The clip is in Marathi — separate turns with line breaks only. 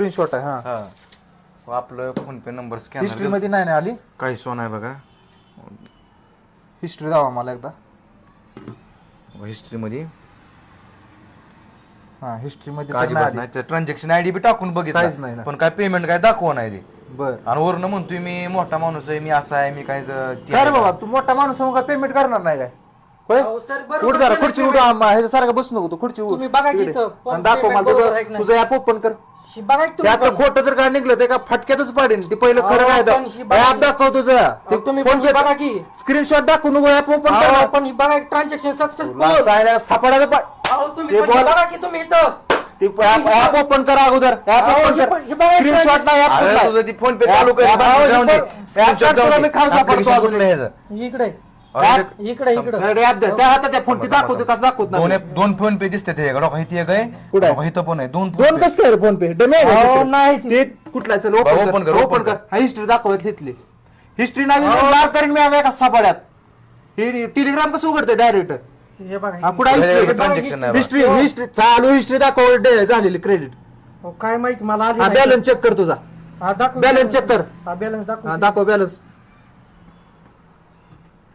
स्क्रीनशॉट आहे हा.
हा. व आपलं फोन पे नंबर
हिस्ट्री स्कॅनरमध्ये नाही ना आली?
काही सोन आहे बघा.
हिस्ट्री दावा मला एकदा.
हिस्ट्री मध्ये.
हा हिस्ट्री मध्ये
काय
तर नाही आली.
नाही ट्रान्झॅक्शन आयडी बी टाकून
काहीच नाही
बघितलं. पण काय पेमेंट काय दाखवा नाही ते
बर.
आणि वरनं म्हणतोय मी मोठा माणूस आहे मी असा आहे मी काय ज- ते
काय रे
आहे.
बाबा तू मोठा माणूस आहे मग काय पेमेंट करणार नाही काय? होय?
अहो, सर, बरोबर
उठ जरा
केलं
खुर्ची उठ ह्याच्यासारखं बसू नको तू खुर्ची उठ.
तुम्ही बघा की
इकडे.
इथं, पण
आणि दाखव
payment
मला
बरोबर आहे
तुझं
नाही?
तुझं ऍप ओपन कर.
ही बघा की तुम्ही
त्यात
पण.
खोटं जर काय निघलं ते का फटक्यातच पाडेन ते पहिलं खरं
अहो,
काय
पण ही बघा
ऍप
की-
दाखव तुझं
अहो, तुम्ही पण ही बघा की.
स्क्रीनशॉट दाखवू नको ऍप ओपन
अहो,
कर
पण ही बघा ट्रान्झॅक्शन सक्सेसफुल
सापडायला पा-
तुम्ही
हे
पण
बोला.
बघा की तुम्ही इथं
ते ऍप ओपन कर अगोदर ऍप
अहो,
ओपन
हे
कर
पण- हे बघा,
स्क्रीनशॉट नाही ऍप
अरे तुझं ती फोन पे चालू कर जाऊन दे. Screenshot जाऊन दे. Application?
इकडे
अरे
ऍप-
ते-
इकडे इकडे.
अरे ऍप दे. त्या हातात त्या फोन ती दाखवतो कसं दाखवत
दोन
नाही?
ऍप- दोन फोन पे दिसते ते डोका इथे एक आहे
कुठं? आहे?
डोका इथं पण आहे दोन.
कसं काय फोन पे? डमे
अहो, नाही ते-
कुठला चल ओपन कर
कर,
ओपन कर. हा हिस्ट्री दाखवत तिथली. हिस्ट्री नाही लाल करीन मी आता एका सापड्यात. हे टेलिग्राम कसं उघडते डायरेक्ट
हे बघा
हा कुठं
हे
हिस्ट्री
नाही.
हिस्ट्री हिस्ट्री चालू हिस्ट्री दाखव डे- झालेली क्रेडिट
अहो, काय माहिती मला आली
हा. बॅलन्स चेक कर तुझा.
दाखव
balance check कर.
हा बॅलन्स दाखव.
हा दाखव बॅलन्स